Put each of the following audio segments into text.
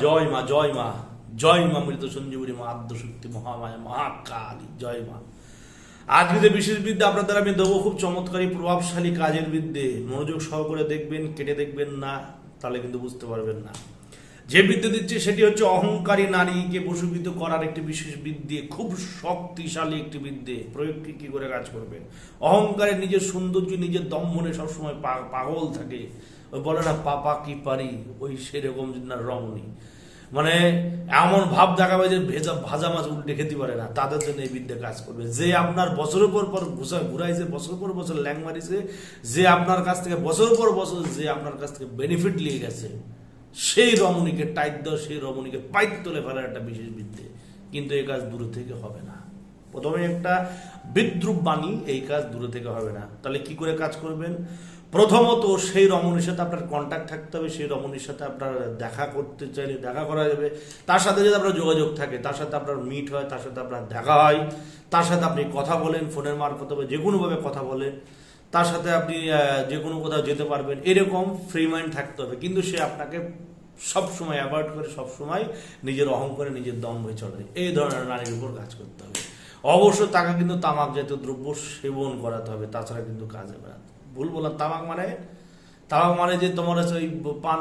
জয় মা জয় মা জয় মা, মৃত সঞ্জীবনী মা আদ্যশক্তি মহামায়া, মহাকালী, জয় মা। আজকে বিশেষ বিদ্যা আপনাদের আমি দেবো, খুব চমৎকারী, প্রভাবশালী কাজের বিদ্যে। মনোযোগ সহকারে দেখবেন, কেটে দেখবেন না, তাহলে কিন্তু বুঝতে পারবেন না। যে বিদ্যে দিচ্ছে, সেটি হচ্ছে অহংকারী নারীকে বসীভূত করার একটি বিশেষ বিদ্যে, খুব শক্তিশালী একটি বিদ্যে। প্রয়োগ কি করে কাজ করবেন? অহংকারে নিজের সৌন্দর্য, নিজের দম্ভনে সবসময় পাগল থাকে। বলে, না, পাপা কি পারি? ওই সেরকম না রমণী মানে এমন ভাব দেখাবে যে ভেজা, ভাজা মাছ উল্টে খেতে পারে না। তাদের জন্য এই বিদ্যা কাজ করবে। যে আপনার বছরের পর পর ঘুষা ঘুরাইছে বছর পর বছর ল্যাং মারিছে, যে আপনার কাছ থেকে বছর পর বছর যে আপনার কাছ থেকে বেনিফিট নিয়ে গেছে, সেই রমণীকে টাইট দেওয়া, সেই রমণীকে পাইট তুলে ফেলার একটা বিশেষ বিদ্যে। কিন্তু এই কাজ দূরে থেকে হবে না। প্রথমে একটা বিদ্রুপ বাণী, এই কাজ দূরে থেকে হবে না। তাহলে কি করে কাজ করবেন? প্রথমত সেই রমণীর সাথে আপনার কন্ট্যাক্ট থাকতে হবে, সেই রমণীর সাথে আপনার দেখা করতে চাইলে দেখা করা যাবে। তার সাথে যদি আপনার যোগাযোগ থাকে, তার সাথে আপনার মিট হয়, তার সাথে আপনার দেখা হয়, তার সাথে আপনি কথা বলেন ফোনের মারফত যে কোনোভাবে কথা বলেন, তার সাথে আপনি যে কোনো কোথাও যেতে পারবেন, এরকম ফ্রি মাইন্ড থাকতে হবে। কিন্তু সে আপনাকে সব সময় অ্যাভয়েড করে সব সময় নিজের অহংকারে, নিজের দম হয়ে চলে। এই ধরনের নারীর উপর কাজ করতে হবে। অবশ্য তাকে কিন্তু তামাক জাতীয় দ্রব্য সেবন করাতে হবে, তাছাড়া কিন্তু কাজে বেড়াতে ভুল বললাম, তামাক মানে? তামাক মানে যে তোমার হচ্ছে ওই পান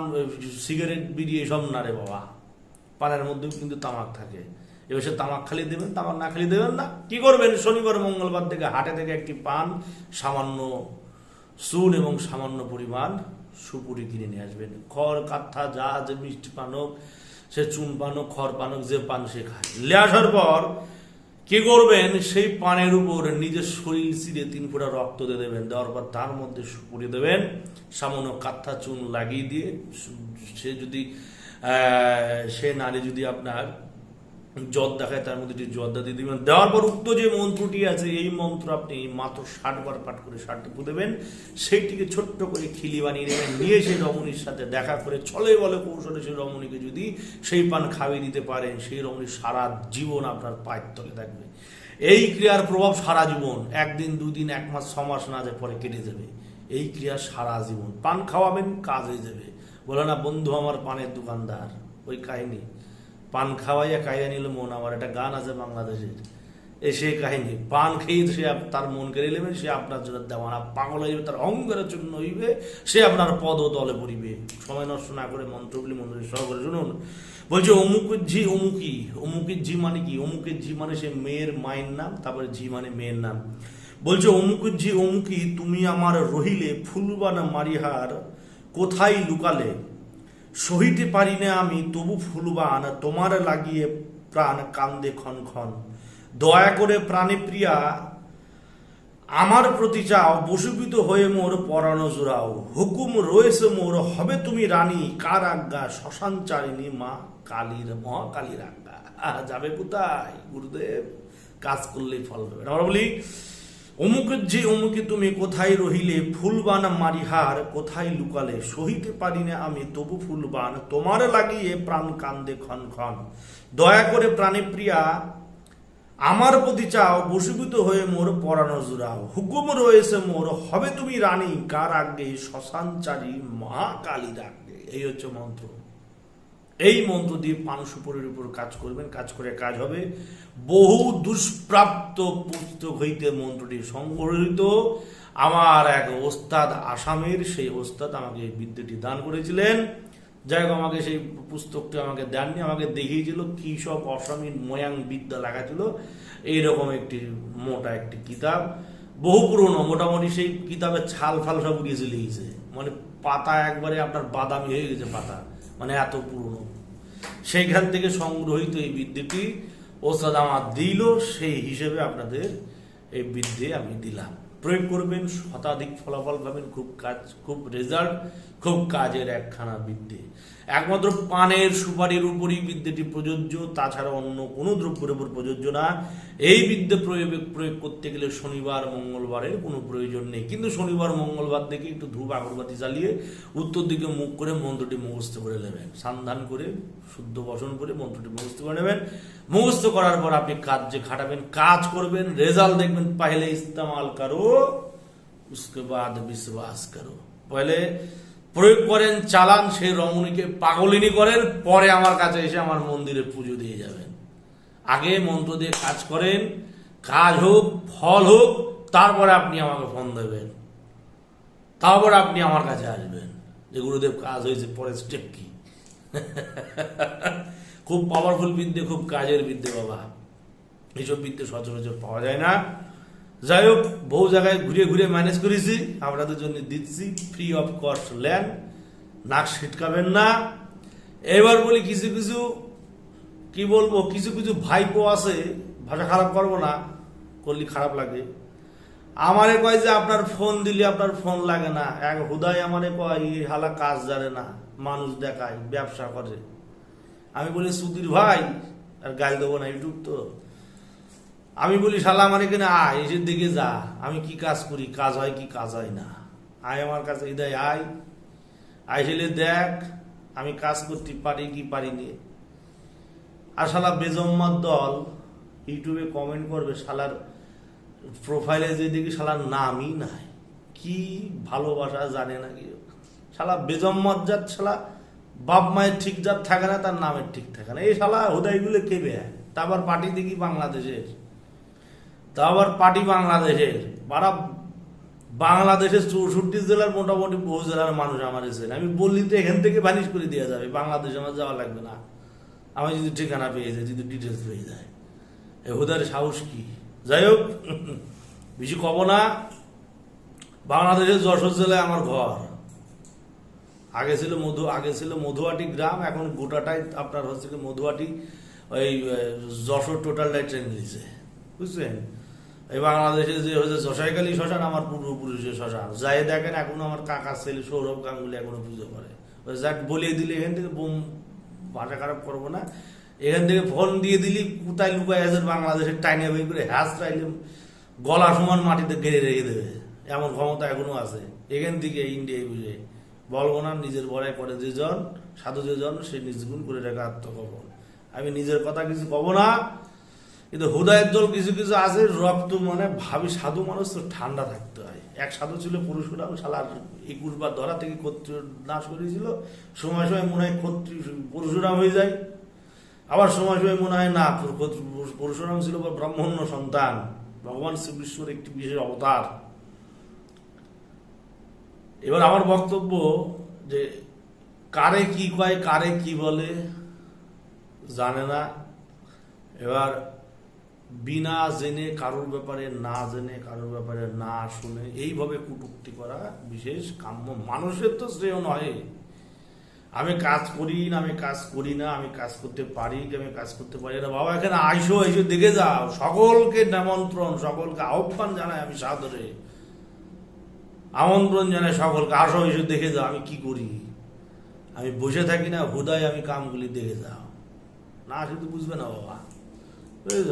সিগারেট বিড়ি এসব না রে বাবা। পানের মধ্যেও কিন্তু তামাক থাকে। এবার সে তামাক খালি দেবেন, তামাক না খালি দেবেন না, কি করবেন? শনিবার, মঙ্গলবার থেকে হাটে থেকে একটি পান, সামান্য চুন এবং সামান্য পরিমাণ সুপুরি কিনে নিয়ে আসবেন। খড় কাঠা যা যে মিষ্টি পানক, সে চুন পানক, খড় পানক, যে পান সে খায়। নিয়ে আসার পর কি করবেন? সেই পানের উপর নিজের শরীর চিরে তিন ফোঁটা রক্ত দিয়ে দেবেন। দেওয়ার পর তার মধ্যে পুড়িয়ে দেবেন। সামান্য কাঁথা চুন লাগিয়ে দিয়ে সে যদি সে নারী যদি আপনার জল দেখায়, তার মধ্যে যে জর্দা দিয়ে দিবেন। দেওয়ার পর উক্ত যে মন্ত্রটি আছে, এই মন্ত্র আপনি মাত্র ষাট বার পাঠ করে ষাট ষাটটি দেবেন। সেইটিকে ছোট্ট করে খিলি বানিয়ে নেবেন নিয়ে সেই রমণীর সাথে দেখা করে ছলে বলে কৌশলে সেই রমণীকে যদি সেই পান খাইয়ে দিতে পারেন, সেই রমণী সারা জীবন আপনার পায়ের তলে থাকবে। এই ক্রিয়ার প্রভাব সারা জীবন। একদিন, দুদিন, এক মাস, ছ মাস না যায় পরে কেটে যাবে। এই ক্রিয়া সারা জীবন। পান খাওয়াবেন, কাজ হয়ে যাবে। বলে না, বন্ধু, আমার পানের দোকানদার। ওই কাহিনী। পান খাওয়াইয়া খাইয়া নিল মন আমার, একটা গান আছে বাংলাদেশের। এ সে কাহিনী, পান খেয়ে সে তার মন কেড়ে নেবেন সে আপনার জন্য দেওয়ানা পাগল হইবে তার অঙ্গের জন্য হইবে, সে আপনার পদ তলে পড়িবে সময় নষ্ট না করে মন্ত্রগুলি মন্ত্রী সহকারে শুনুন। বলছে, অমুকের ঝি, অমুকি, অমুকের ঝি মানে কি? অমুকের ঝি মানে সে মেয়ের মায়ের নাম, তারপরে ঝি মানে মেয়ের নাম। বলছে, অমুকের ঝি, অমুকি, তুমি আমার রহিলে ফুলবানা মারিহার কোথায় লুকালে? সহিতে পারি না আমি তবু ফুলবান তোমার লাগিয়ে প্রাণ কান্দে ক্ষণ ক্ষণ। দয়া করে প্রাণে প্রিয়া আমার প্রতি চাও বসুবিত হয়ে মোর পরানো জোড়াও। হুকুম রয়েছে মোর হবে তুমি রানী কার আজ্ঞা শ্মশান চারিণী মা কালীর মহাকালীর আজ্ঞা। আহ, যাবে কোথায়? গুরুদেব কাজ করলেই ফল পাবে। আমরা বলি অমুকের যে অমুকে তুমি কোথায় রহিলে, ফুলবান মারিহার কোথায় লুকালে? সহিতে পারি না আমি, তবু ফুলবান, তোমার লাগিয়ে প্রাণ কান্দে ক্ষণ ক্ষণ। দয়া করে প্রাণে প্রিয়া, আমার প্রতি চাও বসীভূত হয়ে মোর পরানো জুড়াও। হুকুম রয়েছে মোর, হবে তুমি রানী কার আগে শ্মশানচারী মহাকালীর আগে এই হচ্ছে মন্ত্র। এই মন্ত্র দিয়ে মানুষ উপরের উপর কাজ করবেন, কাজ করে কাজ হবে। বহু দুষ্প্রাপ্ত পুস্তক হইতে মন্ত্রটি সংগ্রহিত আমার এক ওস্তাদ আসামের সেই ওস্তাদ আমাকে এই বিদ্যাটি দান করেছিলেন। যাই হোক, আমাকে সেই পুস্তকটি আমাকে দেননি, আমাকে দেখিয়েছিল কি সব অসামীর ময়াং বিদ্যা লেখা ছিল। এইরকম একটি মোটা একটি কিতাব। বহু পুরনো, মোটামুটি সেই কিতাবের ছাল ফাল সব উড়িয়ে চলে গেছে। মানে পাতা একবারে আপনার বাদামি হয়ে গেছে পাতা। মানে এত পুরনো। সেইখান থেকে সংগ্রহিত এই বিদ্যেটি ওস্তাদ আমার দিল, সেই হিসেবে আপনাদের এই বৃদ্ধি আমি দিলাম। প্রয়োগ করবেন, শতাধিক ফলাফল পাবেন, খুব কাজ, খুব রেজাল্ট খুব কাজের একখানা বিদ্যে। একমাত্র পানের সুপারির উপরই বিদ্যেটি প্রযোজ্য তাছাড়া অন্য কোনো দ্রব্যের উপর প্রযোজ্য না এই বিদ্যে প্রয়োগ প্রয়োগ করতে গেলে শনিবার মঙ্গলবারের কোনো প্রয়োজন নেই কিন্তু শনিবার মঙ্গলবার থেকে একটু ধূপ আগরবাতি জ্বালিয়ে উত্তর দিকে মুখ করে মন্ত্রটি মুখস্থ করে নেবেন সান্ধান করে শুদ্ধ বসন করে মন্ত্রটি মুখস্থ করে নেবেন মুখস্থ করার পর আপনি কাজে খাটাবেন কাজ করবেন রেজাল্ট দেখবেন পহলে ইস্তেমাল করো उसके बाद विश्वास करो पहले প্রয়োগ করেন, চালান, সেই রমণীকে পাগলিনী করেন, পরে আমার কাছে এসে আমার মন্দিরে পুজো দিয়ে যাবেন। আগে মন্ত্র দিয়ে কাজ করেন, কাজ হোক, ফল হোক, তারপরে আপনি আমাকে ফোন দেবেন। তারপরে আপনি আমার কাছে আসবেন। যে গুরুদেব, কাজ হয়েছে পরে স্টেপ কি? খুব পাওয়ারফুল বিদ্যে, খুব কাজের বিদ্যে, বাবা। এইসব বিদ্যে সচরাচর পাওয়া যায় না। যাই হোক বহু জায়গায় ঘুরে ঘুরে ম্যানেজ করেছি। আপনাদের জন্য দিচ্ছি ফ্রি অফ কস্ট ল্যান্ড নাক ছিটকাবেন না। এবার বলি কিছু কিছু, কি বলব, কিছু কিছু ভাইপো আছে, ভাষা খারাপ করব না, করলে খারাপ লাগে। আমারে কয় যে, আপনার ফোন দিলে আপনার ফোন লাগে না। এক হুদায় আমারে কয় হালা কাজ জানে না, মানুষ দেখায়, ব্যবসা করে। আমি বলি, সুধীর ভাই, আর গাল দেবো না, ইউটিউব তো। আমি বলি, শালা, আমার এখানে আয় এসের দিকে যা, আমি কি কাজ করি, কাজ হয় কি কাজ হয় না। আয় আমার কাছে হৃদয় আয়। আইসেলে দেখ, আমি কাজ করতে পারি কি পারি নি। আর শালা বেজম্মার দল ইউটিউবে কমেন্ট করবে, শালার প্রোফাইলে যে দেখি শালার নামই নাই। কি ভালোবাসা জানে না কি শালা বেজম্মত জাত, শালা বাপ মায়ের ঠিক জাত থাকে না, তার নামের ঠিক থাকে না। এই শালা হোদাইগুলো কেবে তা আবার পার্টি দেখি বাংলাদেশের। তা আবার পার্টি বাংলাদেশের। বারা বাংলাদেশের চৌষট্টি জেলার মোটামুটি বহু জেলার মানুষ আমার এসে আমি বললি তো এখান থেকে বানিশ করে দেওয়া যাবে। বাংলাদেশে আমার যাওয়া লাগবে না। আমি যদি ঠিকানা পেয়ে যাই, যদি ডিটেলস পেয়ে যায় এ হুদার সাহস কি? যাই হোক, বেশি কব না। বাংলাদেশের যশোর জেলায় আমার ঘর। আগে ছিল মধু, আগে ছিল মধুয়াটি গ্রাম, এখন গোটাটাই আপনার হচ্ছে মধুয়াটি ওই যশোর টোটালটাই ট্রেন দিয়েছে বুঝছেন? এই বাংলাদেশে যে হচ্ছে যশাইকালী শ্মশান, আমার পূর্বপুরুষের শ্মশান। যাই দেখেন এখন আমার কাকার ছেলে সৌরভ গাঙ্গুলি এখনও পুজো করে। যাক, বলিয়ে দিলে এখান থেকে বোম ভাষা খারাপ করব না। এখান থেকে ফোন দিয়ে দিলি কোথায় লুকায় আছে বাংলাদেশের টাইনে বই করে হ্যাস চাইলে গলা সমান মাটিতে গেড়ে রেখে দেবে। এমন ক্ষমতা এখনও আছে। এখান থেকে ইন্ডিয়ায় বুঝে। বলব না নিজের বড়াই করে যেজন, সাধু যেজন, সে নিজগুণ করে রেখে আত্মগোপন। আমি নিজের কথা কিছু কব না। কিন্তু হুদায়ের দল কিছু কিছু আছে, রক্ত মানে ভাবি সাধু মানুষ তো ঠান্ডা থাকতে হয়। এক সাধু ছিল পুরুষরাম সালার একুশ বার ধরা থেকে ক্ষত্রিয় নাশ করেছিল সময় সময় মনে হয় ক্ষত্রিয় পরশুরাম হয়ে যায়। আবার সময় সময় মনে হয় না পরশুরাম ছিল ব্রাহ্মণ্য সন্তান। ভগবান শ্রীকৃষ্ণের একটি বিশেষ অবতার। এবার আমার বক্তব্য যে কারে কি কয়, কারে কি বলে, জানে না। এবার বিনা জেনে কারোর ব্যাপারে, না জেনে কারোর ব্যাপারে, না শুনে এইভাবে কুটুক্তি করা বিশেষ কাম্য। মানুষের তো শ্রেয় নয় আমি কাজ করি না, আমি কাজ করি না, আমি কাজ করতে পারি কি, আমি কাজ করতে পারি না। বাবা, এখানে আইসো, এসে, দেখে যাও। সকলকে নিমন্ত্রণ, সকলকে আহ্বান জানাই আমি সাদরে। আমন্ত্রণ জানাই সকলকে, আসো, এসে, দেখে যাও, আমি কি করি। আমি বসে থাকি না, হুদায় আমি কামগুলি দেখে যাও। না শুধু বুঝবে না বাবা। বুঝেছ?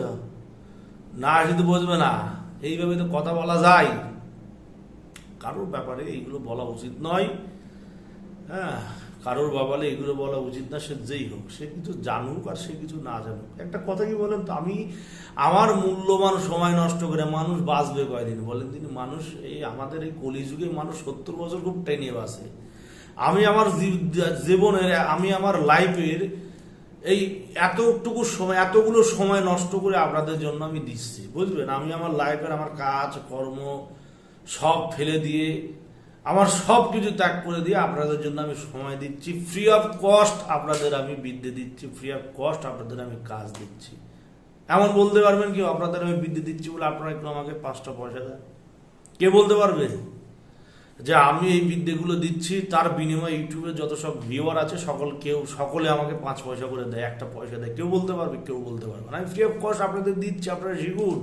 না শুধু বুঝবে না। এইভাবে তো কথা বলা যায়। কারোর ব্যাপারে এইগুলো বলা উচিত নয়। হ্যাঁ কারোর ব্যাপারে এগুলো বলা উচিত না, সে যেই হোক, সে কিছু জানুক আর সে কিছু না জানুক। একটা কথা কি বলেন তো, আমি আমার মূল্যবান সময় নষ্ট করে মানুষ বাঁচবে কয়দিন? বলেন তিনি, মানুষ এই আমাদের এই কলিযুগে মানুষ সত্তর বছর খুব টেনে বাসে আমি আমার জীব- জীবনের, আমি আমার লাইফের এই এতটুকু সময়, এতগুলো সময় নষ্ট করে আপনাদের জন্য আমি দিচ্ছি, বুঝবেন? আমি আমার লাইফের আমার কাজ, কর্ম সব ফেলে দিয়ে, আমার সব কিছু ত্যাগ করে দিয়ে আপনাদের জন্য আমি সময় দিচ্ছি। ফ্রি অফ কস্ট আপনাদের আমি বিদ্যে দিচ্ছি ফ্রি অফ কস্ট আপনাদের আমি কাজ দিচ্ছি। এমন বলতে পারবেন কি, আপনাদের আমি বিদ্যে দিচ্ছি বলে আপনারা একটু আমাকে পাঁচটা পয়সা দেন? কে বলতে পারবে? যে আমি এই বিদ্যেগুলো দিচ্ছি, তার বিনিময়ে ইউটিউবে যত সব ভিউয়ার আছে, সকল কেউ, সকলে আমাকে পাঁচ পয়সা করে দেয়, একটা পয়সা দেয়। কেউ বলতে পারবে, কেউ বলতে পারবে না। আমি ফ্রি অফ কস্ট আপনাদের দিচ্ছি, আপনারা শিখুন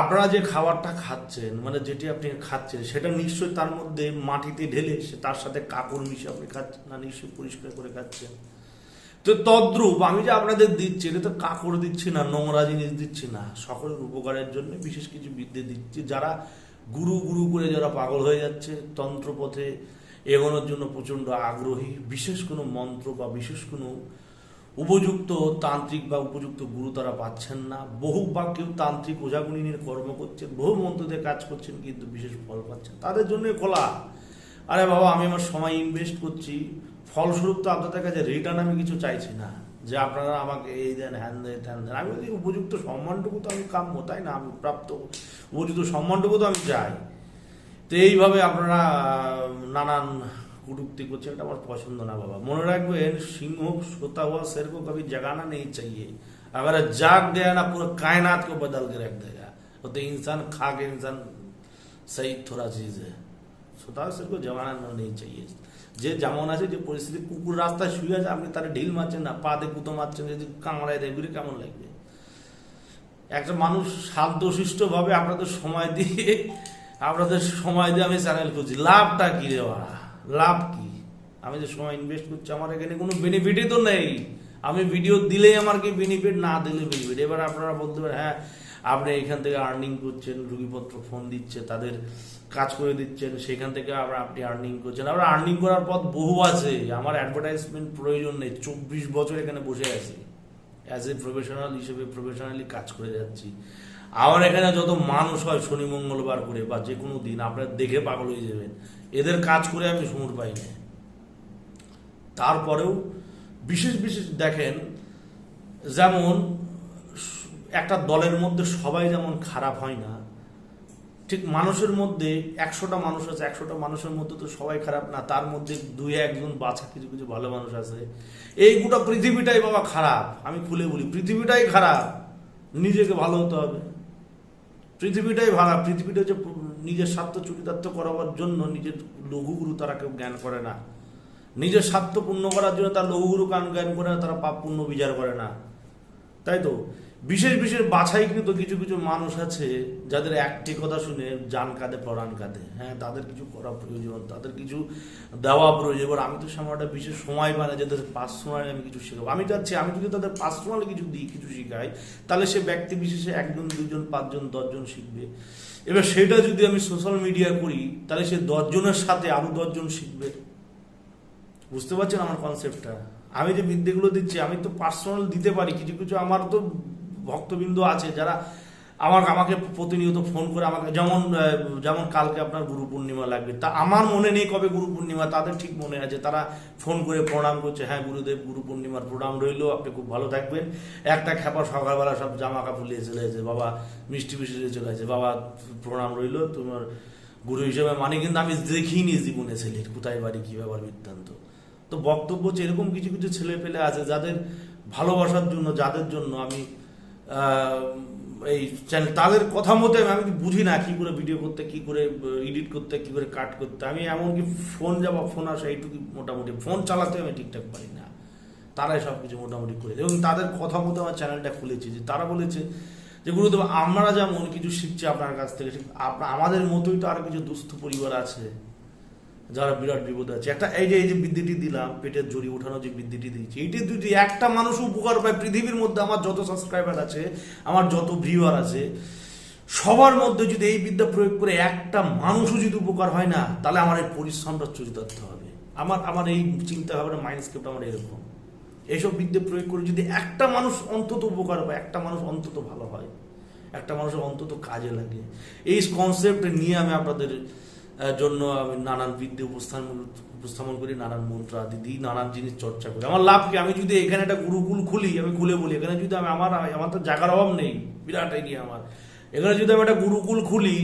আপনারা যে খাবারটা খাচ্ছেন মানে যেটি আপনি খাচ্ছেন, সেটা নিশ্চয়ই তার মধ্যে মাটিতে ঢেলে, সে তার সাথে কাপড় মিশে আপনি খাচ্ছেন না, নিশ্চয়ই পরিষ্কার করে খাচ্ছেন। তো তদ্রূপ আমি যে আপনাদের দিচ্ছি, এটা তো কাপড় দিচ্ছি না, নোংরা জিনিস দিচ্ছি না। সকলের উপকারের জন্য বিশেষ কিছু বিদ্যে দিচ্ছি, যারা গুরু গুরু করে যারা পাগল হয়ে যাচ্ছে, তন্ত্রপথে এগোনোর জন্য প্রচণ্ড আগ্রহী, বিশেষ কোনো মন্ত্র বা বিশেষ কোনো উপযুক্ত তান্ত্রিক বা উপযুক্ত গুরু তারা পাচ্ছেন না। বহু বা কেউ তান্ত্রিক ওঝাগুনি নিয়ে কর্ম করছেন, বহু মন্ত্র দিয়ে কাজ করছেন, কিন্তু বিশেষ ফল পাচ্ছেন তাদের জন্য খোলা আরে বাবা, আমি আমার সময় ইনভেস্ট করছি। ফলস্বরূপ তো আপনাদের কাছে রিটার্ন আমি কিছু চাইছি না। যে আপনারা আমাকে এই দেন হ্যান দেন ত্যান দেন আমি বলি উপযুক্ত সম্মানটুকু তো আমি কাম্য তাই না আমি প্রাপ্ত উপযুক্ত সম্মানটুকু তো আমি চাই তো এইভাবে আপনারা আহ, নানান কুটুক্তি করছেন এটা আমার পছন্দ না বাবা মনে রাখবেন সিংহ सोता हुआ शेर को कभी जगाना नहीं चाहिए अगर जाग गया ना पूरा कायनात को बदल के रख देगा वो तो इंसान खा के इंसान सही थोड़ा चीज है সোতা শের को जगाना नहीं चाहिए যে যেমন আছে যে পরিস্থিতি, কুকুর রাস্তায় শুয়ে আছে, আপনি তারা ঢিল মারছেন না, পা দিয়ে কুতো মারছেন, যদি কামড়ায় দেয় কেমন লাগবে? একটা মানুষ শান্তশিষ্ট ভাবে আপনাদের সময় দিয়ে, আপনাদের সময় দিয়ে আমি চ্যানেল করছি লাভটা কি বাড়া? লাভ কি? আমি যে সময় ইনভেস্ট করছি, আমার এখানে কোনো বেনিফিটই তো নেই। আমি ভিডিও দিলেই আমার কি বেনিফিট না দিলে বেনিফিট এবার আপনারা বলতে পারেন হ্যাঁ আপনি এখান থেকে আর্নিং করছেন, রুগীপত্র ফোন দিচ্ছে, তাদের কাজ করে দিচ্ছেন, সেখান থেকে আবার আপনি আর্নিং করছেন। আবার আর্নিং করার পথ বহু আছে, আমার অ্যাডভার্টাইজমেন্ট প্রয়োজন নেই, চব্বিশ বছর এখানে বসে আছি। অ্যাজ এ প্রফেশনাল হিসেবে প্রফেশনালি কাজ করে যাচ্ছি। আমার এখানে যত মানুষ হয় শনি, মঙ্গলবার করে, বা যে কোনো দিন, আপনারা দেখে পাগল হয়ে যাবেন। এদের কাজ করে আমি সুমুর পাই না। তারপরেও বিশেষ বিশেষ দেখেন, যেমন একটা দলের মধ্যে সবাই যেমন খারাপ হয় না, ঠিক মানুষের মধ্যে একশোটা মানুষ আছে, একশোটা মানুষের মধ্যে তো সবাই খারাপ না, তার মধ্যে দুই একজন বাছা কিছু কিছু ভালো মানুষ আছে। এই গোটা পৃথিবীটাই বাবা খারাপ, আমি খুলে বলি, পৃথিবীটাই খারাপ, নিজেকে ভালো হতে হবে। পৃথিবীটাই ভালো, পৃথিবীটা হচ্ছে নিজের স্বার্থ চরিতার্থ করাবার জন্য নিজের লঘুগুরু তারা কেউ জ্ঞান করে না। নিজের স্বার্থ পূর্ণ করার জন্য তার লঘুগুরু কান জ্ঞান করে না, তারা পাপ পূর্ণ বিচার করে না। তাই তো? বিশেষ বিশেষ বাছাইকৃত কিছু কিছু মানুষ আছে যাদের একটি কথা শুনে জান কাঁদে, পরাণ কাঁদে। হ্যাঁ তাদের কিছু করা প্রয়োজন, তাদের কিছু দেওয়া প্রয়োজন। এবার আমি তো সামনে একটা বিশেষ সময় পাই না যাদের পার্সোনালি আমি কিছু শেখাবো। আমি চাচ্ছি, আমি যদি তাদের পার্সোনালি কিছু দিই, কিছু শেখাই, তাহলে সে ব্যক্তি বিশেষে একজন দুজন পাঁচজন, দশজন শিখবে। এবার সেটা যদি আমি সোশ্যাল মিডিয়া করি, তাহলে সে দশজনের সাথে আরও দশজন শিখবে। বুঝতে পারছেন আমার কনসেপ্টটা আমি যে বিদ্যেগুলো দিচ্ছি, আমি তো পার্সোনাল দিতে পারি। কিছু কিছু আমার তো ভক্তবিন্দু আছে যারা আমার আমাকে প্রতিনিয়ত ফোন করে আমাকে, যেমন যেমন কালকে আপনার গুরু পূর্ণিমা লাগবে। তা আমার মনে নেই কবে গুরু পূর্ণিমা, তাদের ঠিক মনে আছে। তারা ফোন করে প্রণাম করছে হ্যাঁ গুরুদেব, গুরু পূর্ণিমার প্রণাম রইল, আপনি খুব ভালো থাকবেন। একটা খেপা সকালবেলা সব জামা কাপড় নিয়ে চলে এসেছে, বাবা, মিষ্টি মিষ্টি নিয়ে চলে আসে বাবা, প্রণাম রইল, তোমার গুরু হিসেবে মানে। কিন্তু আমি দেখিনি জীবনে ছেলের, কোথায় বাড়ি, কী ব্যাপার বৃত্তান্ত। তো বক্তব্য হচ্ছে এরকম কিছু কিছু ছেলে পেলে আছে যাদের ভালোবাসার জন্য, যাদের জন্য আমি এই চ্যানেল তাদের কথা মতো আমি আমি বুঝি না কি করে ভিডিও করতে, কি করে এডিট করতে, কি করে কাট করতে? আমি এমনকি ফোন যাওয়া ফোন আসা, এইটুকু মোটামুটি। ফোন চালাতে আমি ঠিকঠাক পারি না। তারাই সব কিছু মোটামুটি করে এবং তাদের কথা মতো আমার চ্যানেলটা খুলেছে। যে তারা বলেছে যে গুরুদেব আমরা যেমন কিছু শিখছি আপনার কাছ থেকে আমাদের মতোই তো আরও কিছু দুস্থ পরিবার আছে। যারা বিরাট বিপদ আছে। একটা এই যে এই যে বিদ্যুটি দিলাম, পেটের জড়ি ওঠানো যে বিদ্যুটি দিয়েছি এইটি দুটি একটা মানুষ উপকার পায়। পৃথিবীর মধ্যে আমার যত সাবস্ক্রাইবার আছে, আমার যত ভিউয়ার আছে, সবার মধ্যে যদি এই বিদ্যা প্রয়োগ করে একটা মানুষও যদি উপকার হয় না, তাহলে আমার এই পরিশ্রমটা চরিতার্থ হবে। আমার আমার এই চিন্তা ভাবনা মাইন্ডস্কেপটা আমার এরকম। এইসব বিদ্যা প্রয়োগ করে যদি একটা মানুষ অন্তত উপকার পায়, একটা মানুষ অন্তত ভালো হয়, একটা মানুষের অন্তত কাজে লাগে। এই কনসেপ্ট নিয়ে আমি আপনাদের জন্য আমি নানান বিদ্যে উপস্থান উপস্থাপন করি, নানান মন্ত্র আদি দিই, নানান জিনিস চর্চা করি। আমার লাভ কি? আমি যদি এখানে একটা গুরুকুল খুলি, আমি খুলে বলি, এখানে যদি আমি আমার আমার তো জায়গার অভাব নেই, বিরাট এরিয়া আমার। এখানে যদি আমি একটা গুরুকুল খুলি,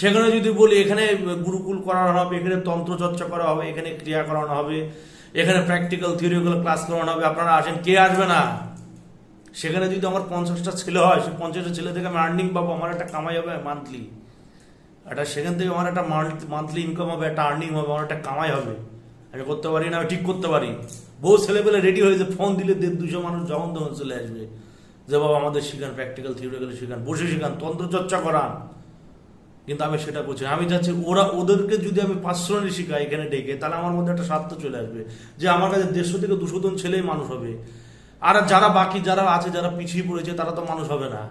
সেখানে যদি বলি, এখানে গুরুকুল করানো হবে, এখানে তন্ত্র চর্চা করা হবে, এখানে ক্রিয়া করানো হবে, এখানে প্র্যাকটিক্যাল থিওরিক্যাল ক্লাস করানো হবে, আপনারা আসেন, কে আসবে না? সেখানে যদি আমার পঞ্চাশটা ছেলে হয়, সেই পঞ্চাশটা ছেলে থেকে আমি আর্নিং পাবো, আমার একটা কামাই হবে মান্থলি একটা সেখান থেকে আমার একটা মান্থলি ইনকাম হবে, একটা আর্নিং হবে, আমার একটা কামাই হবে। আমি করতে পারি না ঠিক করতে পারি। বহু ছেলেপেলে রেডি হয়েছে ফোন দিলে দেড় দুশো মানুষ যখন তখন চলে আসবে। যে বাবা আমাদের শিখান প্র্যাকটিক্যাল থিওরিক্যাল শিখান, বসে শিখান, তন্ত্র চর্চা করান। কিন্তু আমি সেটা করছি আমি চাচ্ছি ওরা, ওদেরকে যদি আমি পাঁচশো পার্সোনালি শিখাই এখানে ডেকে, তাহলে আমার মধ্যে একটা স্বার্থ চলে আসবে। যে আমার কাছে দেড়শো থেকে দুশো জন ছেলেই মানুষ হবে। আর যারা বাকি, যারা আছে, যারা পিছিয়ে পড়েছে, তারা তো মানুষ হবে না।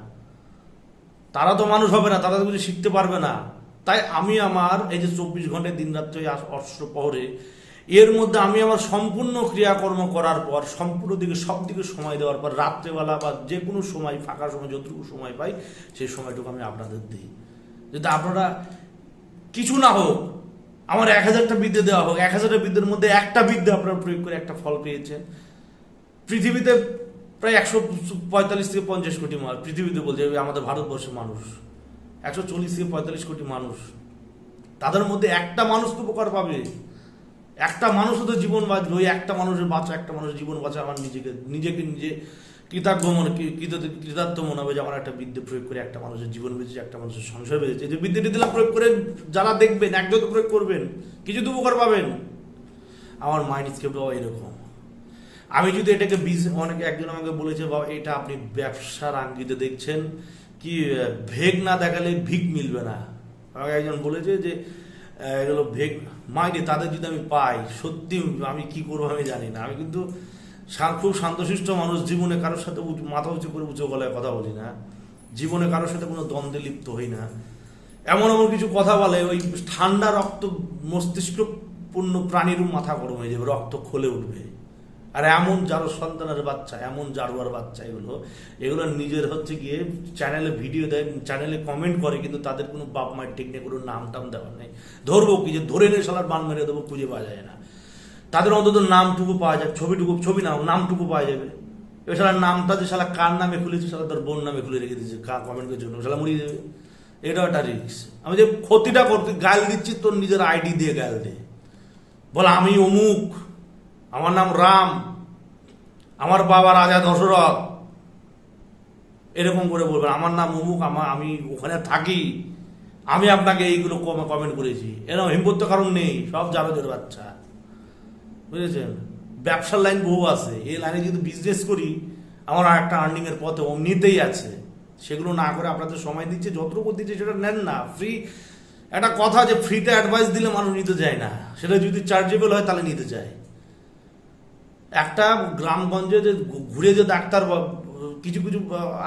তারা তো মানুষ হবে না, তারা তো কিছু শিখতে পারবে না। তাই আমি আমার এই যে চব্বিশ ঘন্টায় দিন রাত্রে অস্ত্র পহরে, এর মধ্যে আমি আমার সম্পূর্ণ ক্রিয়াকর্ম করার পর, সম্পূর্ণ দিকে সব দিকে সময় দেওয়ার পর, রাত্রেবেলা বা যে কোনো সময়, ফাঁকা সময়, যতটুকু সময় পাই সেই সময়টুকু আমি আপনাদের দিই। যদি আপনারা কিছু না হোক, আমার এক হাজারটা বিদ্যে দেওয়া হোক, এক হাজারটা বিদ্যের মধ্যে একটা বিদ্যা আপনারা প্রয়োগ করে একটা ফল পেয়েছেন। পৃথিবীতে প্রায় একশো পঁয়তাল্লিশ থেকে পঞ্চাশ কোটি মানুষ, পৃথিবীতে বলছে আমাদের ভারতবর্ষের মানুষ। একশো চল্লিশ থেকে পঁয়তাল্লিশ কোটি মানুষ। তাদের মধ্যে একটা মানুষ তো উপকার পাবে। একটা মানুষও তো জীবন বাঁচবে। ওই একটা মানুষের বাঁচা, একটা মানুষের জীবন বাঁচা আমার নিজেকে নিজেকে নিজে কৃতজ্ঞ মনে কৃতার্থ মনে হবে যে আমার একটা বিদ্যে প্রয়োগ করে একটা মানুষের জীবন বেঁচেছে, একটা মানুষের সংসার বেঁচেছে। যে বিদ্যেটি দিলাম প্রয়োগ করে যারা দেখবেন একজন প্রয়োগ করবেন, কিছু তো উপকার পাবেন। আমার মাইন্ড স্কেপ এরকম। আমি যদি এটাকে বিজ, অনেকে, একজন আমাকে বলেছে, বাবা, এটা আপনি ব্যবসার আঙ্গিতে দেখছেন কি ভেগ না দেখালে ভিক মিলবে না। আমাকে একজন বলেছে যে এগুলো ভেগ। মাইনে তাদের যদি আমি পাই, সত্যি আমি কি করব আমি জানি না। আমি কিন্তু খুব শান্তশিষ্ট মানুষ, জীবনে কারোর সাথে মাথা উঁচু করে উঁচু গলায় কথা বলি না। জীবনে কারোর সাথে কোনো দ্বন্দ্বে লিপ্ত হই না। এমন এমন কিছু কথা বলে, ওই ঠান্ডা রক্ত মস্তিষ্কপূর্ণ প্রাণীরও মাথা গরম হয়ে যাবে, রক্ত খোলে উঠবে। আর এমন যারো সন্তানের বাচ্চা, এমন জারুয়ার বাচ্চা এগুলো এগুলো নিজের হচ্ছে গিয়ে চ্যানেলে ভিডিও দেয় চ্যানেলে কমেন্ট করে, কিন্তু তাদের কোনো বাপ মায়ের ঠিক নেই, কোনো নাম টাম দেওয়ার নেই। ধরবো কি যে ধরে নিয়ে সালার বান মেরে দেবো, খুঁজে পাওয়া যায় না। তাদের অন্তত নামটুকু পাওয়া যাবে ছবিটুকু, ছবি নাও, নামটুকু পাওয়া যাবে। এবার শালার নামটা যে শালা কার নামে খুলেছে, শালা তোর বোন নামে খুলে রেখে দিয়েছে, কা কমেন্টের জন্য, শালা মরিয়ে যাবে এটাও একটা রিক্স আমি যে ক্ষতিটা করতে, গাল দিচ্ছি, তোর নিজের আইডি দিয়ে গাল দে। বল, আমি অমুক। আমার নাম রাম। আমার বাবা রাজা দশরথ। এরকম করে বলবেন, আমার নাম অমুক আমার আমি ওখানে থাকি। আমি আপনাকে এইগুলো কমেন্ট করেছি। এরকম হিম্মত কারণ নেই, সব জারদের বাচ্চা। বুঝেছেন? ব্যবসার লাইন বহু আছে। এই লাইনে যদি বিজনেস করি, আমার আর একটা আর্নিংয়ের পথে অমনিতেই আছে। সেগুলো না করে আপনাদের সময় দিচ্ছে, যতটুকু দিচ্ছে সেটা নেন না। ফ্রি একটা কথা যে ফ্রিতে অ্যাডভাইস দিলে মানুষ নিতে যায় না। সেটা যদি চার্জেবল হয়, তাহলে নিতে চায়। একটা গ্রামগঞ্জে যে ঘুরে যে ডাক্তার কিছু কিছু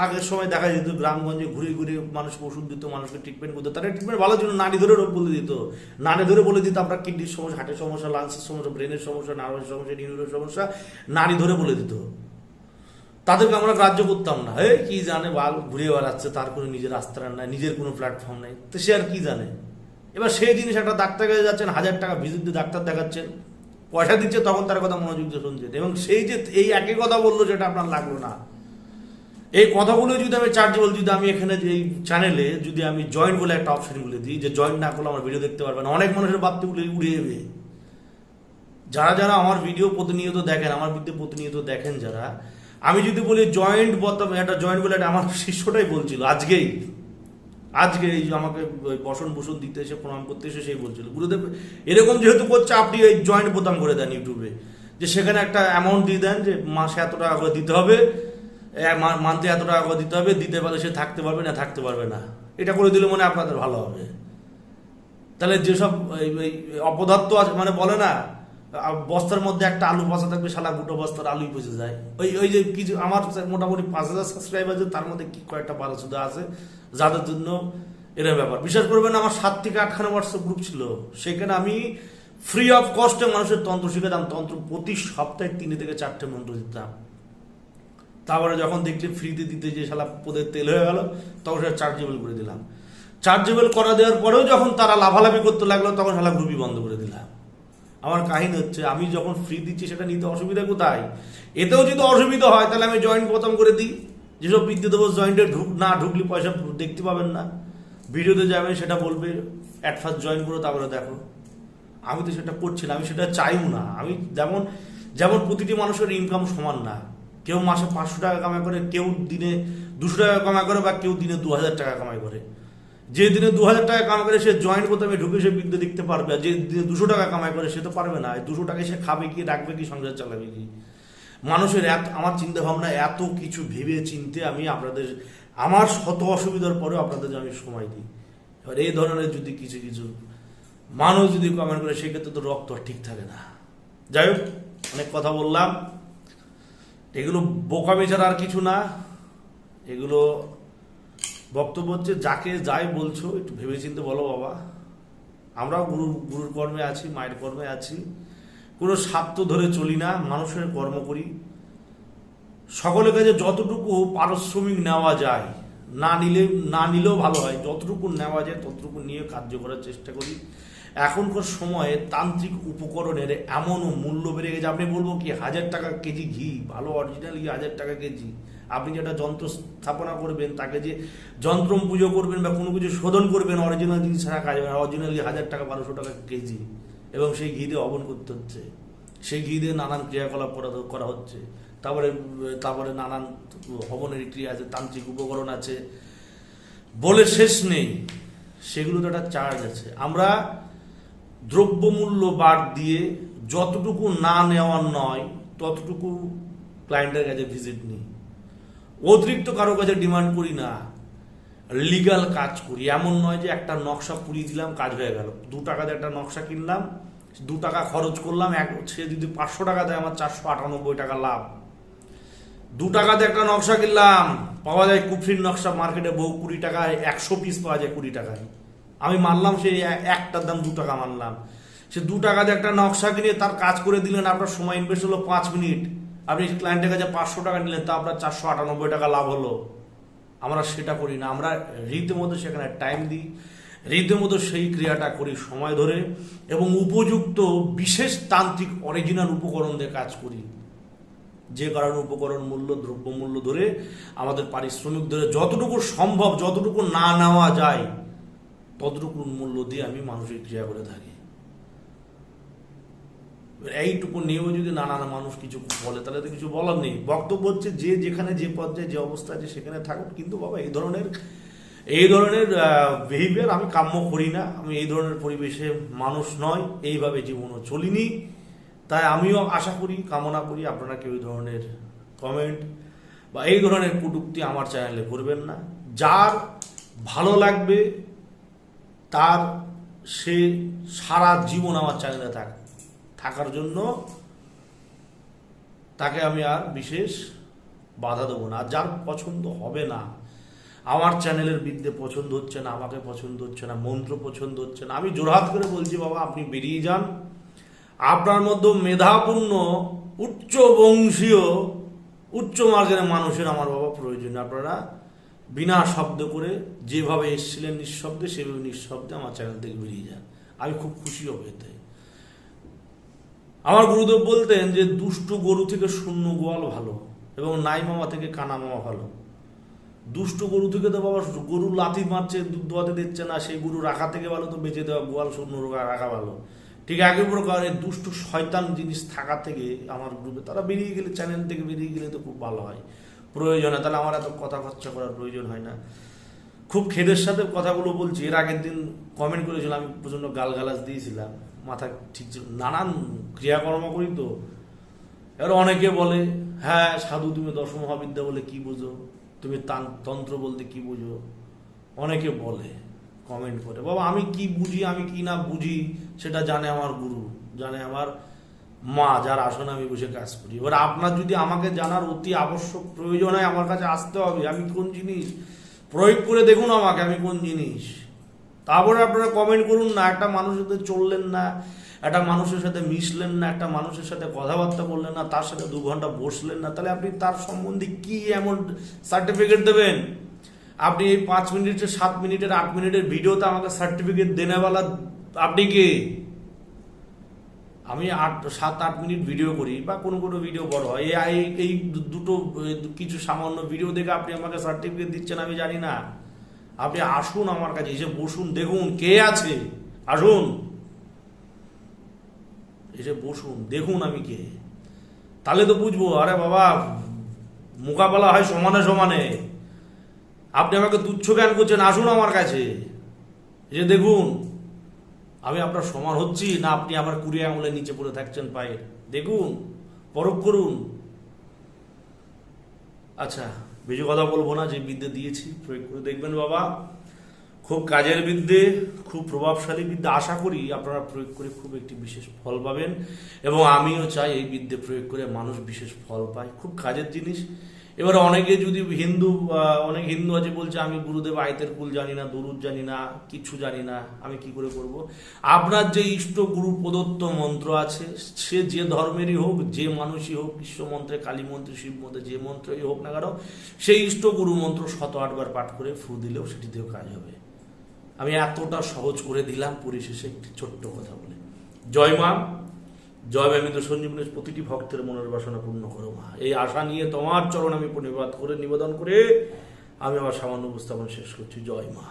আগের সময় দেখা যেত গ্রামগঞ্জে ঘুরে ঘুরে মানুষকে ওষুধ দিত, মানুষকে ট্রিটমেন্ট করতো, তারা ট্রিটমেন্ট ভালো জন্য নানি ধরে রোগ বলে দিত। নানি ধরে বলে দিত আপনার কিডনির সমস্যা, হার্টের সমস্যা, লাংসের সমস্যা, ব্রেনের সমস্যা, নার্ভের সমস্যা, নিউরোর সমস্যা, নারী ধরে বলে দিত। তাদেরকে আমরা গ্রাহ্য করতাম না। এই কি জানে, বাল ঘুরে বেড়াচ্ছে, তার কোনো নিজের আস্থার নাই, নিজের কোনো প্ল্যাটফর্ম নেই। তো সে আর কি জানে? এবার সেই জিনিস একটা ডাক্তার কাছে যাচ্ছেন, হাজার টাকা ভিজিট দিয়ে ডাক্তার দেখাচ্ছেন। পয়সা দিচ্ছে তখন তার কথা মনোযোগ দিয়ে শুনছেন এবং সেই যে এই একই কথা বলল যেটা আপনার লাগল না। এই কথাগুলো যদি আমি চার্জ চার্জেবল যদি আমি এখানে এই চ্যানেলে যদি আমি জয়েন বলে একটা অপশন বলে দিই, যে জয়েন না করলে আমার ভিডিও দেখতে পারবে না। অনেক মানুষের বাড়তিগুলো উড়িয়ে যাবে যারা যারা আমার ভিডিও প্রতিনিয়ত দেখেন, আমার ভিডিও প্রতিনিয়ত দেখেন যারা, আমি যদি বলি জয়েন্ট বলতাম, একটা জয়েন্ট বলে একটা আমার শিষ্যটাই বলছিল, আজকেই। আজকে এই যে আমাকে বসন বসন দিতে এসে, প্রণাম করতে এসে সেই বলছিল। গুরুদেব, এরকম যেহেতু করছে, আপনি ওই জয়েন্ট বোতাম করে দেন ইউটিউবে। যে সেখানে একটা অ্যামাউন্ট দিয়ে দেন যে মাসে এত টাকা করে দিতে হবে মান্থে এত টাকা করে দিতে হবে, দিতে পারলে সে থাকতে পারবে, না থাকতে পারবে না। এটা করে দিলে মনে আপনাদের ভালো হবে। তাহলে যেসব, এই- এই, অপদার্থ আছে মানে বলে না বস্তার মধ্যে একটা আলু পচা থাকবে সালা দুটো বস্তার আলুই পচে যায়। ওই ওই যে কিছু আমার মোটামুটি পাঁচ হাজার সাবস্ক্রাইবার আছে, তার মধ্যে কি কয়েকটা বারো শুধু আছে, যাদের জন্য এরকম ব্যাপার। বিশ্বাস করবেন, আমার সাত থেকে আটখানা হোয়াটসঅ্যাপ গ্রুপ ছিল। সেখানে আমি ফ্রি অফ কস্টে মানুষের তন্ত্র শিখাতাম তন্ত্র প্রতি সপ্তাহে তিনে থেকে চারটে মন্ত্র দিতাম। তারপরে যখন দেখলি ফ্রিতে দিতে যে শালা পোদের তেল হয়ে গেল, তখন সেটা চার্জেবল করে দিলাম। চার্জেবল করা দেওয়ার পরেও যখন তারা লাভালাভি করতে লাগল, তখন শালা গ্রুপই বন্ধ করে দিলাম। আমার কাহিনী হচ্ছে, আমি যখন ফ্রি দিচ্ছি সেটা নিতে অসুবিধা কোথায়? এতেও যদি অসুবিধা হয়, তাহলে আমি জয়েন্ট বোতাম করে দিই। যেসব বিদ্যুৎ দেবো জয়েন্টে ঢুক না ঢুকলে পয়সা দেখতে পাবেন না। ভিডিওতে যাবেন, সেটা বলবে অ্যাট ফার্স্ট জয়েন করো, তারপরে দেখো। আমি তো সেটা করছি না, আমি সেটা চাইও না। আমি যেমন যেমন প্রতিটি মানুষের ইনকাম সমান না। কেউ মাসে পাঁচশো টাকা কামাই করে, কেউ দিনে দুশো টাকা কামাই করে বা কেউ দিনে দু হাজার টাকা কামাই করে। যে দিনে দু হাজার টাকা কামাই করে সে জয়েন্ট বোতামে ঢুকে সে বিদ্যুৎ দেখতে পারবে, আর যে দিনে দুশো টাকা কামাই করে সে তো পারবে না। দুশো টাকায় সে খাবে কি, রাখবে কি, সংসার চালাবে কি? মানুষের এত, আমার চিন্তা ভাবনা এত কিছু ভেবে চিনতে আমি আপনাদের, আমার শত অসুবিধার পরেও আপনাদের আমি সময় দিই। এবার এই ধরনের যদি কিছু কিছু মানুষ যদি কমেন্ট করে, সেক্ষেত্রে তো রক্ত ঠিক থাকে না। যাই হোক, অনেক কথা বললাম। এগুলো বোকামি ছাড়া আর কিছু না। এগুলো বক্তব্য হচ্ছে, যাকে যাই বলছো, একটু ভেবেচিন্তে বলো বাবা। আমরাও গুরু, গুরুর কর্মে আছি, মায়ের কর্মে আছি। কোনো স্বার্থ ধরে চলি না, মানুষের কর্ম করি। সকলের কাছে যতটুকু পারিশ্রমিক নেওয়া যায়। না নিলে, না নিলেও ভালো হয়। যতটুকু নেওয়া যায়, ততটুকু নিয়ে কার্য করার চেষ্টা করি। এখনকার সময়ে তান্ত্রিক উপকরণের এমনও মূল্য বেড়ে গেছে। আপনি বলব কি, হাজার টাকা কেজি ঘি, ভালো অরিজিনাল ঘি, হাজার টাকা কেজি। আপনি যেটা যন্ত্র স্থাপনা করবেন, তাকে যে যন্ত্র পুজো করবেন বা কোনো কিছু শোধন করবেন অরিজিনাল জিনিস ছাড়া কাজ হবে অরিজিনাল হাজার টাকা, বারোশো টাকা কেজি এবং সেই ঘি দিয়ে অবন করতে হচ্ছে। সেই ঘি দিয়ে নানান ক্রিয়াকলাপ করা- করা হচ্ছে। তারপরে তারপরে নানান হবনের ক্রিয়া আছে, তান্ত্রিক উপকরণ আছে। বলে শেষ নেই। সেগুলো তো একটা চার্জ আছে। আমরা দ্রব্যমূল্য বাদ দিয়ে যতটুকু না নেওয়ার নয়, ততটুকু ক্লায়েন্টের কাছে ভিজিট নিই। অতিরিক্ত কারও কাছে ডিমান্ড করি না। লিগাল কাজ করি। এমন নয় যে একটা নকশা পুড়িয়ে দিলাম, কাজ হয়ে গেল। দু টাকাতে একটা নকশা কিনলাম, দু টাকা খরচ করলাম, এক সে যদি পাঁচশো টাকা দেয়, আমার চারশো আটানব্বই টাকা লাভ। দু টাকাতে একটা নকশা কিনলাম, পাওয়া যায় কুফরির নকশা, মার্কেটে বহু কুড়ি টাকায়, একশো পিস পাওয়া যায় কুড়ি টাকায়। আমি মানলাম এ- একটার দাম দু টাকা মানলাম। সে দু টাকাতে একটা নকশা কিনে তার কাজ করে দিলেন, আপনার সময় ইনভেস্ট হলো পাঁচ মিনিট। আপনি ক্লায়েন্টের কাছে পাঁচশো টাকা নিলেন, তা আপনার চারশো আটানব্বই টাকা লাভ হলো। আমরা সেটা করি না। আমরা রীতিমতো সেখানে টাইম দিই। রীতিমতো সেই ক্রিয়াটা করি সময় ধরে এবং উপযুক্ত বিশেষ তান্ত্রিক অরিজিনাল উপকরণ দিয়ে কাজ করি। যে কারণে উপকরণ মূল্য, দ্রব্য মূল্য ধরে আমাদের পারিশ্রমিক ধরে যতটুকু সম্ভব, যতটুকু না নেওয়া যায়, ততটুকু মূল্য দিয়ে আমি মানসিক ক্রিয়া করে থাকি। এইটুকু নিয়েও যদি নানান মানুষ কিছু বলে, তাহলে তো কিছু বলার নেই। বক্তব্য হচ্ছে যে যেখানে যে পর্যায়ে যে অবস্থা আছে সেখানে থাকুক। কিন্তু বাবা, এই ধরনের এই ধরনের বিহেভিয়ার আমি কাম্য করি না। আমি এই ধরনের পরিবেশে মানুষ নয়, এইভাবে জীবনও চলিনি। তাই আমিও আশা করি, কামনা করি আপনারা কেউ এই ধরনের কমেন্ট বা এই ধরনের কটূক্তি আমার চ্যানেলে করবেন না। যার ভালো লাগবে, তার সে সারা জীবন আমার চ্যানেলে থাক। থাকার জন্য তাকে আমি আর বিশেষ বাধা দেবো না। যার পছন্দ হবে না, আমার চ্যানেলের বিদ্যে পছন্দ হচ্ছে না, আমাকে পছন্দ হচ্ছে না, মন্ত্র পছন্দ হচ্ছে না, আমি জোরহাত করে বলছি, বাবা, আপনি বেরিয়ে যান। আপনার মধ্যে মেধাপূর্ণ, উচ্চ বংশীয়, উচ্চ মার্গের মানুষের আমার বাবা প্রয়োজন আপনারা বিনা শব্দ করে যেভাবে এসেছিলেন নিঃশব্দে, সেভাবে নিঃশব্দে আমার চ্যানেল থেকে বেরিয়ে যান। আমি খুব খুশি হব এতে। আমার গুরুদেব বলতেন যে, দুষ্টু গরু থেকে শূন্য গোয়াল ভালো এবং নাই মামা থেকে কানা মামা ভালো। দুষ্টু গরু থেকে তো বাবা গরু লাথি মারছে, দুধ দোয়াতে দিচ্ছে না, সেই গরু রাখা থেকে ভালো তো বেঁচে দেওয়া, গোয়াল শূন্য রাখা ভালো। ঠিক একই প্রকার এই দুষ্টু শয়তান জিনিস থাকা থেকে আমার গ্রুপে তারা বেরিয়ে গেলে চ্যানেল থেকে বেরিয়ে গেলে তো খুব ভালো হয়। প্রয়োজন হয় তাহলে আমার এত কথা খরচা করার প্রয়োজন হয় না। খুব খেদের সাথে কথাগুলো বলছি, এর আগের দিন কমেন্ট করেছিলাম, আমি প্রচণ্ড গালগালাজ দিয়েছিলাম। মাথা ঠিক ছিল। নানান ক্রিয়াকর্ম করি তো। এবার অনেকে বলে হ্যাঁ সাধু তুমি দশম মহাবিদ্যা বলে কি বোঝো? তুমি তান- তন্ত্র বলতে কি বুঝো? অনেকে বলে কমেন্ট করে, বাবা, আমি কি বুঝি, আমি কি না বুঝি, সেটা জানে আমার গুরু, জানে আমার মা, যার আসনে আমি বসে কাজ করি। এবার আপনার যদি আমাকে জানার অতি আবশ্যক প্রয়োজন হয়, আমার কাছে আসতে হবে, আমি কোন জিনিস? প্রয়োগ করে দেখুন আমাকে, আমি কোন জিনিস? তারপরে আপনারা কমেন্ট করুন না, একটা মানুষের সাথে চললেন না, একটা মানুষের সাথে মিশলেন না, একটা মানুষের সাথে কথাবার্তা বললেন না, তার সাথে দু ঘণ্টা বসলেন না, তাহলে আপনি তার সম্বন্ধে কি এমন সার্টিফিকেট দেবেন? আপনি এই পাঁচ মিনিটের সাত মিনিটের আট মিনিটের ভিডিওতে আমাকে সার্টিফিকেট দেনেওয়ালা আপনি কে? আমি আট, সাত, আট মিনিট ভিডিও করি বা কোনো কোনো ভিডিও বড় হয়। এই- দুটো কিছু সামান্য ভিডিও দেখে আপনি আমাকে সার্টিফিকেট দিচ্ছেন আমি জানি না। আপনি আসুন আমার কাছে, এসে বসুন, দেখুন কে আছে। আসুন। এসে বসুন, দেখুন আমি কে। তাহলে তো বুঝব, আরে বাবা, মোকাবেলা হয় সমানে সমানে। আপনি আমাকে তুচ্ছ জ্ঞান করছেন, আসুন আমার কাছে। এসে দেখুন, আমি আপনার সমান হচ্ছি না আপনি আমার কুড়ি আঙুলের নিচে পড়ে থাকছেন পায়ে। দেখুন, পরখ করুন। আচ্ছা। বেশি কথা বলব না, যে বিদ্যে দিয়েছি, প্রয়োগ করে দেখবেন বাবা। খুব কাজের বিদ্যে, খুব প্রভাবশালী বিদ্যে। আশা করি আপনারা প্রয়োগ করে খুব একটি বিশেষ ফল পাবেন। এবং আমিও চাই এই বিদ্যে প্রয়োগ করে মানুষ বিশেষ ফল পায়। খুব কাজের জিনিস। এবার অনেকে যদি হিন্দু অনেক হিন্দু আছে বলছে, আমি গুরুদেব, আয়তের কুল জানি না, দরুদ জানি না, কিচ্ছু জানি না, আমি কি করে করব? আপনার যে ইষ্ট গুরু প্রদত্ত মন্ত্র আছে, সে যে ধর্মেরই হোক, যে মানুষই হোক, বিশ্ব মন্ত্রে, কালী মন্ত্রে, শিব মন্ত্রে, যে মন্ত্রই হোক না কেন, সেই ইষ্ট গুরু মন্ত্র শত আটবার পাঠ করে ফু দিলেও সেটিতেও কাজ হবে। আমি এতটা সহজ করে দিলাম, পরিশেষে একটি ছোট্ট কথা বলে। জয় মা। জয় ব্যামিত সঞ্জীবনের প্রতিটি ভক্তের মনের বাসনা পূর্ণ করো মা। এই আশা নিয়ে তোমার চরণ আমি নিবাদ করে, নিবেদন করে আমি আমার সামান্য উপস্থাপন শেষ করছি। জয় মা।